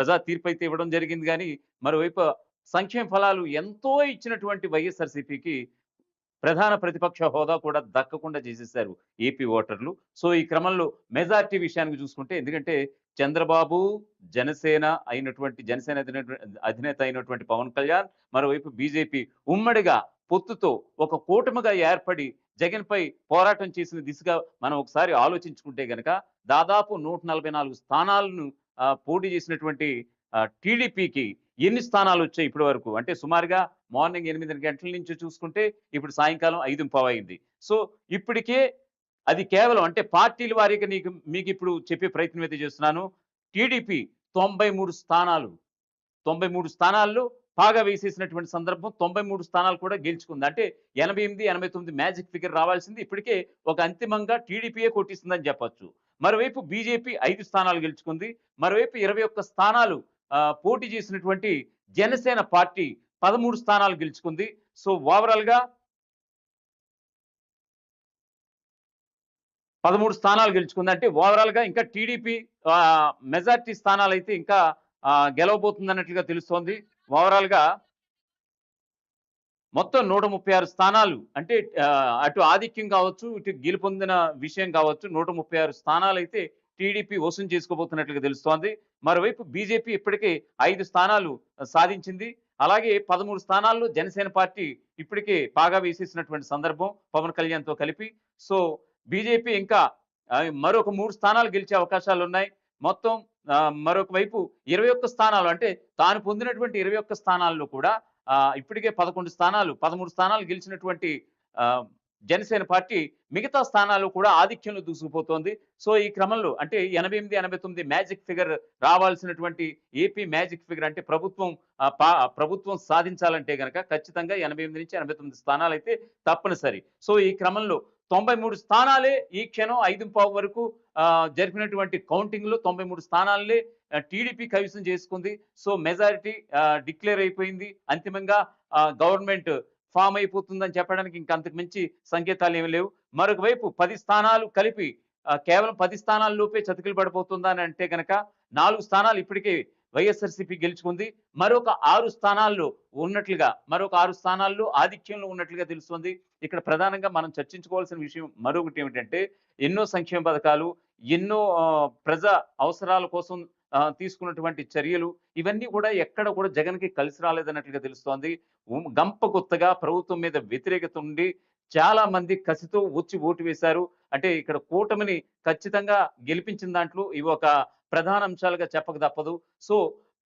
ప్రజా తీర్పు అయితే ఇవ్వడం జరిగింది కానీ మరోవైపు సంక్షేమ ఫలాలు ఎంతో ఇచ్చినటువంటి వైఎస్ఆర్సీపీకి ప్రధాన ప్రతిపక్ష హోదా కూడా దక్కకుండా చేసేశారు ఏపీ ఓటర్లు. సో ఈ క్రమంలో మెజార్టీ విషయానికి చూసుకుంటే ఎందుకంటే చంద్రబాబు జనసేన అయినటువంటి జనసేన అధినేత- అయినటువంటి పవన్ కళ్యాణ్ మరోవైపు బీజేపీ ఉమ్మడిగా పొత్తుతో ఒక కూటమిగా ఏర్పడి జగన్పై పోరాటం చేసిన దిశగా మనం ఒకసారి ఆలోచించుకుంటే గనక దాదాపు నూట నలభై నాలుగు స్థానాలను పోటీ చేసినటువంటి టీడీపీకి ఎన్ని స్థానాలు వచ్చాయి ఇప్పటి వరకు? అంటే సుమారుగా మార్నింగ్ ఎనిమిది గంటల నుంచి చూసుకుంటే ఇప్పుడు సాయంకాలం ఐదు అయింది సో ఇప్పటికే అది కేవలం అంటే పార్టీల వారికి నీకు మీకు ఇప్పుడు చెప్పే ప్రయత్నం అయితే చేస్తున్నాను. టీడీపీ తొంభై మూడు స్థానాలు తొంభై మూడు స్థానాల్లో బాగా వేసేసినటువంటి సందర్భం తొంభై మూడు స్థానాలు కూడా గెలుచుకుంది. అంటే ఎనభై ఎనిమిది ఎనభై తొమ్మిది మ్యాజిక్ ఫిగర్ రావాల్సింది. ఇప్పటికే ఒక అంతిమంగా టీడీపీయే కొట్టిస్తుందని చెప్పొచ్చు. మరోవైపు బీజేపీ ఐదు స్థానాలు గెలుచుకుంది. మరోవైపు ఇరవై ఒక్క స్థానాలు పోటీ చేసినటువంటి జనసేన పార్టీ పదమూడు స్థానాలు గెలుచుకుంది. సో ఓవరాల్గా పదమూడు స్థానాలు గెలుచుకుంది. అంటే ఓవరాల్గా ఇంకా టీడీపీ మెజార్టీ స్థానాలు అయితే ఇంకా గెలవబోతుంది అన్నట్లుగా తెలుస్తోంది. ఓవరాల్గా మొత్తం నూట ముప్పై ఆరు స్థానాలు అంటే అటు ఆధిక్యం కావచ్చు ఇటు గెలుపొందిన విషయం కావచ్చు నూట ముప్పై ఆరు స్థానాలు అయితే టీడీపీ వసూలు చేసుకోబోతున్నట్లుగా తెలుస్తోంది. మరోవైపు బీజేపీ ఇప్పటికే ఐదు స్థానాలు సాధించింది. అలాగే పదమూడు స్థానాల్లో జనసేన పార్టీ ఇప్పటికే బాగా వేసేసినటువంటి సందర్భం పవన్ కళ్యాణ్తో కలిపి. సో బీజేపీ ఇంకా మరొక మూడు స్థానాలు గెలిచే అవకాశాలు ఉన్నాయి. మొత్తం మరొక వైపు ఇరవై ఒక్క స్థానాలు అంటే తాను పొందినటువంటి ఇరవై ఒక్క స్థానాల్లో కూడా ఇప్పటికే పదకొండు స్థానాలు పదమూడు స్థానాలు గెలిచినటువంటి జనసేన పార్టీ మిగతా స్థానాలు కూడా ఆధిక్యంలో దూసుకుపోతోంది. సో ఈ క్రమంలో అంటే ఎనభై ఎనిమిది ఎనభై తొమ్మిది మ్యాజిక్ ఫిగర్ రావాల్సినటువంటి ఏపీ మ్యాజిక్ ఫిగర్ అంటే ప్రభుత్వం పా ప్రభుత్వం సాధించాలంటే గనక ఖచ్చితంగా ఎనభై ఎనిమిది నుంచి ఎనభై తొమ్మిది స్థానాలు అయితే తప్పనిసరి. సో ఈ క్రమంలో తొంభై మూడు స్థానాలే ఈ క్షణం ఐదు పావు వరకు జరిపినటువంటి కౌంటింగ్లో తొంభై మూడు స్థానాలే టీడీపీ కైవసం చేసుకుంది. సో మెజారిటీ డిక్లేర్ అయిపోయింది. అంతిమంగా గవర్నమెంట్ ఫామ్ అయిపోతుందని చెప్పడానికి ఇంకా అంతకు మించి సంకేతాలు ఏమి లేవు. మరొక వైపు పది స్థానాలు కలిపి కేవలం పది స్థానాల లోపే చతికిలు పడిపోతుందా అని అంటే గనక నాలుగు స్థానాలు ఇప్పటికే వైఎస్ఆర్సీపీ గెలుచుకుంది. మరొక ఆరు స్థానాల్లో ఉన్నట్లుగా మరొక ఆరు స్థానాల్లో ఆధిక్యంలో ఉన్నట్లుగా తెలుస్తుంది. ఇక్కడ ప్రధానంగా మనం చర్చించుకోవాల్సిన విషయం మరొకటి ఏమిటంటే ఎన్నో సంక్షేమ పథకాలు ఎన్నో ప్రజా అవసరాల కోసం తీసుకున్నటువంటి చర్యలు ఇవన్నీ కూడా ఎక్కడ కూడా జగన్కి కలిసి రాలేదన్నట్లుగా తెలుస్తోంది. గంప కొత్తగా ప్రభుత్వం మీద వ్యతిరేకత ఉండి చాలా మంది కసితో వచ్చి ఓటు వేశారు. అంటే ఇక్కడ కూటమిని ఖచ్చితంగా గెలిపించిన దాంట్లో ఇవి ఒక ప్రధాన అంశాలుగా చెప్పక తప్పదు. సో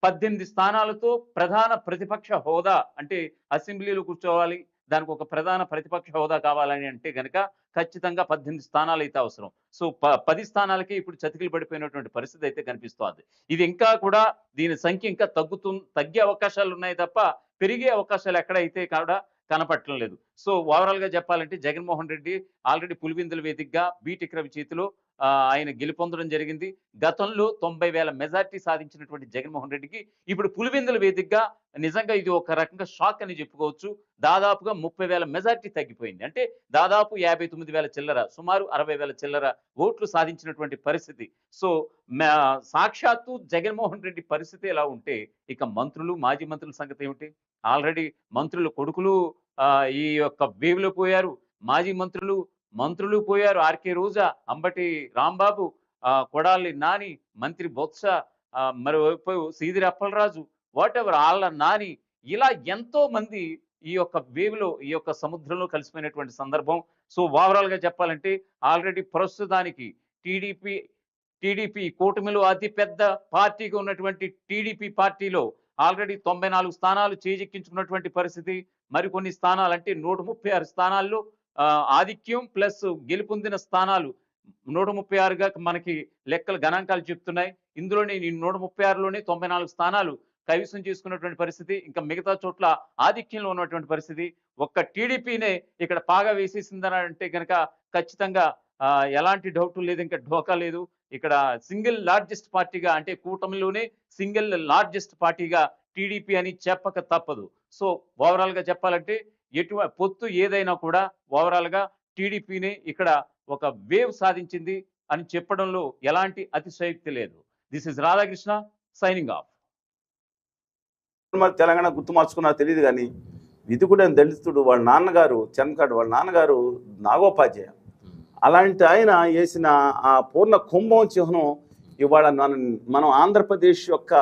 పద్దెనిమిది స్థానాలతో ప్రధాన ప్రతిపక్ష హోదా అంటే అసెంబ్లీలో కూర్చోవాలి దానికి ఒక ప్రధాన ప్రతిపక్ష హోదా కావాలని అంటే గనక ఖచ్చితంగా పద్దెనిమిది స్థానాలు అయితే అవసరం. సో ప పది స్థానాలకి ఇప్పుడు చతికిలు పడిపోయినటువంటి పరిస్థితి అయితే కనిపిస్తోంది. ఇది ఇంకా కూడా దీని సంఖ్య ఇంకా తగ్గుతు తగ్గే అవకాశాలు ఉన్నాయి తప్ప పెరిగే అవకాశాలు ఎక్కడైతే కూడా కనపడటం లేదు. సో ఓవరాల్గా చెప్పాలంటే జగన్మోహన్ రెడ్డి ఆల్రెడీ పులివిందుల వేదికగా బీటెక్ రవి చేతిలో ఆయన గెలుపొందడం జరిగింది. గతంలో తొంభై వేల మెజార్టీ సాధించినటువంటి జగన్మోహన్ రెడ్డికి ఇప్పుడు పులివెందుల వేదికగా నిజంగా ఇది ఒక రకంగా షాక్ అని చెప్పుకోవచ్చు. దాదాపుగా ముప్పై వేల మెజార్టీ తగ్గిపోయింది. అంటే దాదాపు యాభై తొమ్మిది వేల చిల్లర సుమారు అరవై వేల చిల్లర ఓట్లు సాధించినటువంటి పరిస్థితి. సో సాక్షాత్తు జగన్మోహన్ రెడ్డి పరిస్థితి ఎలా ఉంటే ఇక మంత్రులు మాజీ మంత్రుల సంగతి ఏమిటి? ఆల్రెడీ మంత్రులు కొడుకులు ఈ యొక్క వేవ్లో పోయారు. మాజీ మంత్రులు మంత్రులు పోయారు. ఆర్కే రోజా అంబటి రాంబాబు ఆ, కొడాలి నాని మంత్రి బొత్స ఆ, మరోవైపు సీదిరి అప్పలరాజు వాట్ ఎవర్ ఆళ్ళ నాని. ఇలా ఎంతో మంది ఈ యొక్క వేవ్లో ఈ యొక్క సముద్రంలో కలిసిపోయినటువంటి సందర్భం. సో ఓవరాల్గా చెప్పాలంటే ఆల్రెడీ ప్రస్తుతానికి టీడీపీ టీడీపీ కూటమిలో అతి పెద్ద పార్టీగా ఉన్నటువంటి టీడీపీ పార్టీలో ఆల్రెడీ తొంభై నాలుగు స్థానాలు చేజెక్కించుకున్నటువంటి పరిస్థితి. మరికొన్ని స్థానాలు అంటే నూట ముప్పై ఆరు స్థానాల్లో ఆధిక్యం ప్లస్ గెలుపొందిన స్థానాలు నూట ముప్పై ఆరుగా మనకి లెక్కలు గణాంకాలు చెప్తున్నాయి. ఇందులోనే ఈ నూట ముప్పై ఆరులోనే తొంభై నాలుగు స్థానాలు కైవసం చేసుకున్నటువంటి పరిస్థితి ఇంకా మిగతా చోట్ల ఆధిక్యంలో ఉన్నటువంటి పరిస్థితి. ఒక్క టీడీపీనే ఇక్కడ పాగా వేసేసిందని అంటే కనుక ఖచ్చితంగా ఎలాంటి డౌట్ లేదు ఇంకా ఢోకా లేదు. ఇక్కడ సింగిల్ లార్జెస్ట్ పార్టీగా అంటే కూటమిలోనే సింగిల్ లార్జెస్ట్ పార్టీగా టీడీపీ అని చెప్పక తప్పదు. సో ఓవరాల్గా చెప్పాలంటే ఎటు పొత్తు ఏదైనా కూడా ఓవరాల్గా ఇక్కడ ఒక వేవ్ సాధించింది అని చెప్పడంలో ఎలాంటి అతిశయోక్తి లేదు. This is Radhakrishna signing off Telangana గుర్తు మార్చుకున్నా తెలియదు కానీ ఇది కూడా దళితుడు వాళ్ళ నాన్నగారు చంద్రకాడు వాళ్ళ నాన్నగారు నాగోపాధ్యాయ. అలాంటి ఆయన వేసిన ఆ పూర్ణ కుంభం చిహ్నం ఇవాళ మనం ఆంధ్రప్రదేశ్ యొక్క